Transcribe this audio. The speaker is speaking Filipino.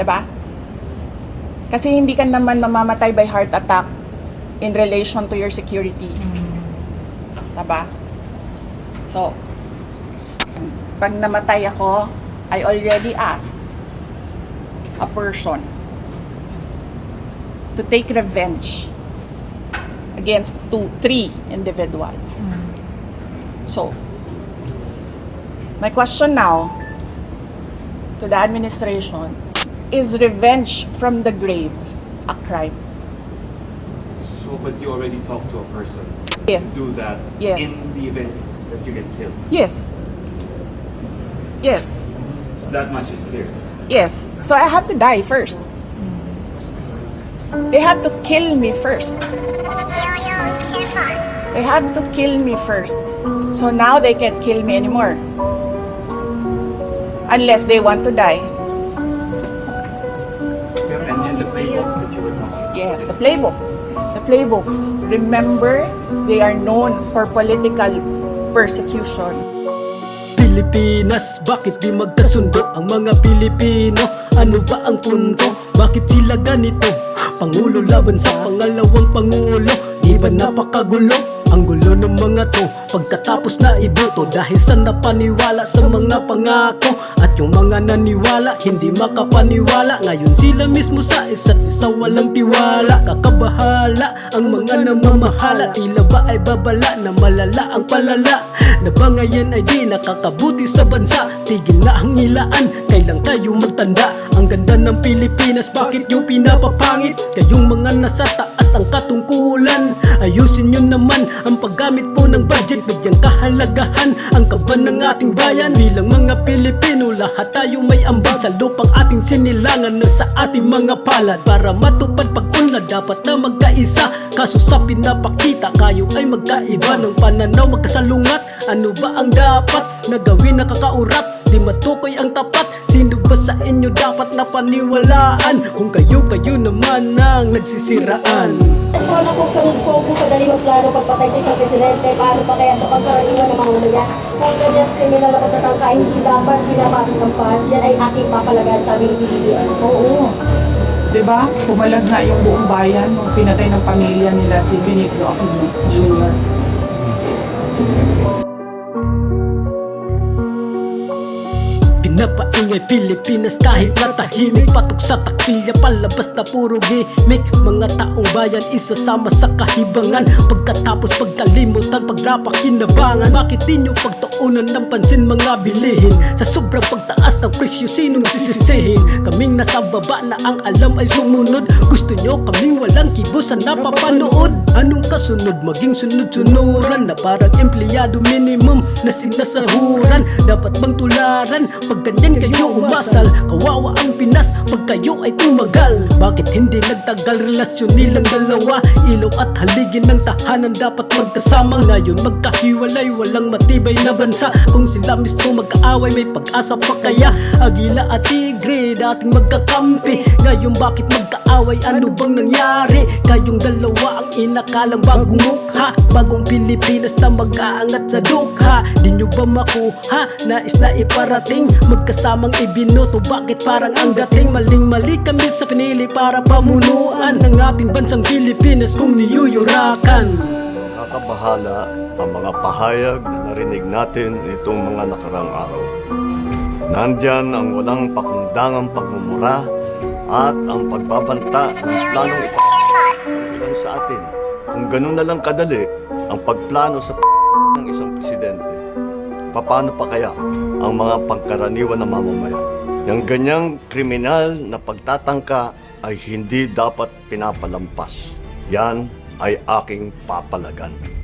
'Di ba? Kasi hindi ka naman mamamatay by heart attack in relation to your security. 'Di ba? So, pag namatay ako, I already asked a person to take revenge against two, three individuals. So, my question now to the administration is revenge from the grave a crime? So, but you already talked to a person Yes. to do that Yes. in the event that you get killed. Yes. Yes. So that much is clear. Yes. So I have to die first. They have to kill me first. They have to kill me first. So now they can't kill me anymore. Unless they want to die. The playbook that you were talking Yes, the playbook. The playbook. Remember, they are known for political persecution. Pilipinas, bakit di magkasundo ang mga Pilipino? Ano ba ang punto? Bakit sila ganito? Pangulo laban sa pangalawang pangulo Di ba napakagulo? Ang gulo ng mga to Pagkatapos na iboto Dahil sa napaniwala sa mga pangako. At yung mga naniwala Hindi makapaniwala. Ngayon sila mismo sa isa't isa walang tiwala. Kakabahala Ang mga namamahala Tila ba ay babala Na malala ang palala? Na ba ngayon ay di nakakabuti sa bansa? Tigil na ang hilaan Kailang tayo magtanda. Ang ganda ng Pilipinas Bakit yung pinapapangit? Kayong mga nasa taas ang katungkulan. Ayusin nyo naman ang paggamit po ng budget. Bigyang kahalagahan ang kaban ng ating bayan. Bilang mga Pilipino lahat tayo may ambag Sa lupang ating sinilangan na sa ating mga palad. Para matupad pag-unlad dapat na magkaisa. Kaso sa pinapakita kayo ay magkaiba. Ng pananaw magkasalungat. Ano ba ang dapat na gawin? Na kakaurat Di matukoy ang tapat Sino ba sa inyo dapat na paniwalaan Kung kayo-kayo naman ang nagsisiraan Wala kung kanil po kung kadali magplano pagpatay sa isang presidente, paano pa kaya sa pagkaraniwan ng mga umayan? Kung ganyan kriminal na pagtatangka, hindi dapat pinapatid ng pas, yan ay aking papalagan sa aming pilihan. Oo. 'Di ba? Pumalag na yung buong bayan nung pinatay ng pamilya nila si Benito Aquino Jr. Pinapaingay Pilipinas kahit natahimik Patok sa taktilya palabas na puro gimmick. Mga taong bayan isasama sa kahibangan. Pagkatapos pagkalimutan pagnapakinabangan Bakit di nyo pagtuunan ng pansin mga bilihin. Sa sobrang pagtaas ng presyo sinong sisisihin Kaming nasa baba na ang alam ay sumunod. Gusto nyo kaming walang kibo sa napapanood. Anong kasunod? Maging sunod-sunuran Na parang empleyado minimum na sinasahuran. Dapat bang tularan? Pag ganyan kayo umasal Kawawa ang Pinas. Pag kayo ay tumagal Bakit hindi nagtagal? Relasyon nilang dalawa Ilaw at haligin ng tahanan. Dapat magkasama Ngayon magkahiwalay. Walang matibay na bansa. Kung sila mismo magkaaway may pag-asa pa kaya? Agila at Tigre dating magkakampi. Ngayon bakit magkaaway ano bang nangyari? Kayong dalawa ang inakalang bagong mukha. Bagong Pilipinas na mag-aangat sa dukha. Di nyo ba makuha? Nais na iparating. Magkasamang ibinoto. Bakit parang ang dating? Maling-mali kami sa pinili para pamunuan Ng ating bansang Pilipinas kung niyuyurakan Nakakabahala ang mga pahayag na narinig natin nitong mga nakarang araw. Nandyan ang walang pakundangang pagmumura at ang pagbabanta ng planong ilan sa atin. Kung ganun na lang kadali ang pagplano sa ng isang presidente, paano pa kaya ang mga pangkaraniwan na mamamayan? Yung ganyang kriminal na pagtatangka ay hindi dapat pinapalampas. Yan ay aking papalagan.